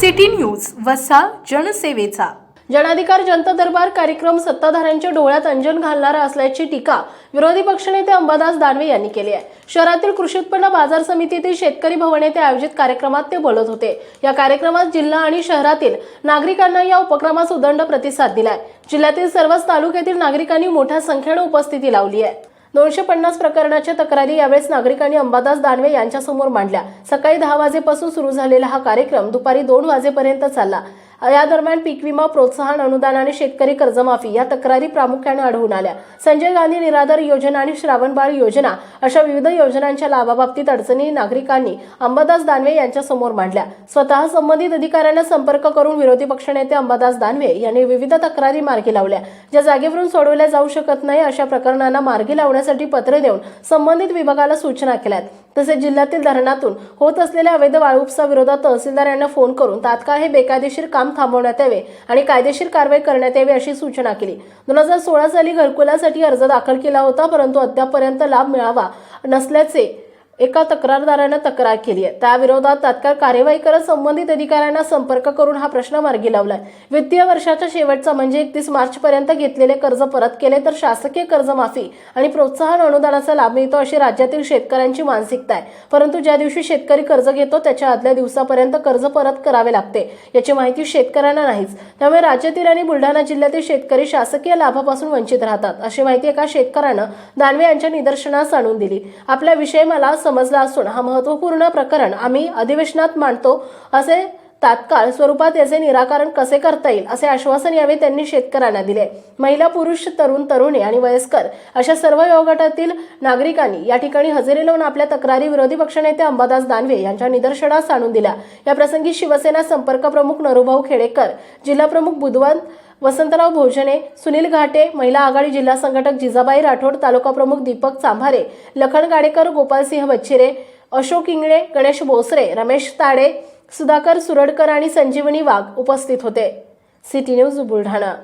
City news वसा जनसेवेचा. जनाधिकार जनता दरबार कार्यक्रम सत्ताधाऱ्यांच्या डोळ्यात अंजन घालणारा असल्याची टीका विरोधी पक्षनेते अंबादास दानवे यांनी केली आहे. शहरातील कृषी उत्पन्न बाजार समितीतील शेतकरी भवन येथे आयोजित कार्यक्रमात ते बोलत होते. या कार्यक्रमात जिल्हा आणि शहरातील नागरिकांना या उपक्रमास उदंड प्रतिसाद दिलाय. जिल्ह्यातील सर्वच तालुक्यातील नागरिकांनी मोठ्या संख्येने उपस्थिती लावली आहे. दोनशे पन्नास प्रकरणाच्या तक्रारी यावेळेस नागरिकांनी अंबादास दानवे यांच्यासमोर मांडल्या. सकाळी दहा वाजेपासून सुरू झालेला हा कार्यक्रम दुपारी दोन वाजेपर्यंत चालला. या दरम्यान पीक विमा प्रोत्साहन अनुदान आणि शेतकरी कर्जमाफी या तक्रारी प्रामुख्याने आढळून आल्या. संजय गांधी निराधार योजना आणि श्रावणबाळ योजना अशा विविध योजनांच्या लाभाबाबतीत अडचणी नागरिकांनी अंबादास दानवे यांच्या समोर मांडल्या. स्वतः संबंधित अधिकाऱ्यांना संपर्क करून विरोधी पक्षनेते अंबादास दानवे यांनी विविध तक्रारी मार्गी लावल्या. ज्या जागेवरून सोडवल्या जाऊ शकत नाही अशा प्रकरणांना मार्गी लावण्यासाठी पत्र देऊन संबंधित विभागाला सूचना केल्यात. तसेच जिल्ह्यातील धरणातून होत असलेल्या अवैध वाळूपसा विरोधात तहसीलदार यांना फोन करून तात्काळ हे बेकायदेशीर काम थांबवण्यात यावे आणि कायदेशीर कारवाई करण्यात यावी अशी सूचना केली. दोन हजार सोळा साली घरकुलासाठी अर्ज दाखल केला होता परंतु अद्यापपर्यंत लाभ मिळावा नसल्याचे एका तक्रारदारानं तक्रार केली आहे. त्याविरोधात तात्काळ कार्यवाही करत संबंधित अधिकाऱ्यांना संपर्क करून हा प्रश्न मार्गी लावलाय. वित्तीय वर्षाच्या शेवटचा म्हणजे एकतीस मार्च पर्यंत घेतलेले कर्ज परत केले तर शासकीय कर्जमाफी आणि प्रोत्साहन अनुदानाचा लाभ मिळतो अशी राज्यातील शेतकऱ्यांची मानसिकता आहे. परंतु ज्या दिवशी शेतकरी कर्ज घेतो त्याच्या आदल्या दिवसापर्यंत कर्ज परत करावे लागते याची माहिती शेतकऱ्यांना नाहीच. त्यामुळे राज्यातील आणि बुलढाणा जिल्ह्यातील शेतकरी शासकीय लाभापासून वंचित राहतात अशी माहिती एका शेतकऱ्यानं दानवे यांच्या निदर्शनास आणून दिली. आपला विषय मला समजला असून हा महत्त्वपूर्ण प्रकरण आम्ही अधिवेशनात मांडतो असे तात्काळ स्वरूपात याचे निराकरण कसे करता येईल असे आश्वासन यावेळी त्यांनी शेतकऱ्यांना दिले. महिला पुरुष तरुण तरुणी आणि वयस्कर अशा सर्व वयोगटातील नागरिकांनी या ठिकाणी हजेरी लावून आपल्या तक्रारी विरोधी पक्षनेते अंबादास दानवे यांच्या निदर्शनास आणून दिल्या. या प्रसंगी शिवसेना संपर्क प्रमुख नरुभाऊ खेडेकर जिल्हा प्रमुख वसंतराव भोजने सुनील घाटे महिला आघाडी जिल्हा संघटक जिजाबाई राठोड तालुका प्रमुख दीपक चांभारे लखन गाडेकर गोपालसिंह बच्चिरे अशोक इंगळे गणेश बोसरे रमेश ताडे सुधाकर सुरडकर आणि संजीवनी वाघ उपस्थित होते. City news Buldhana.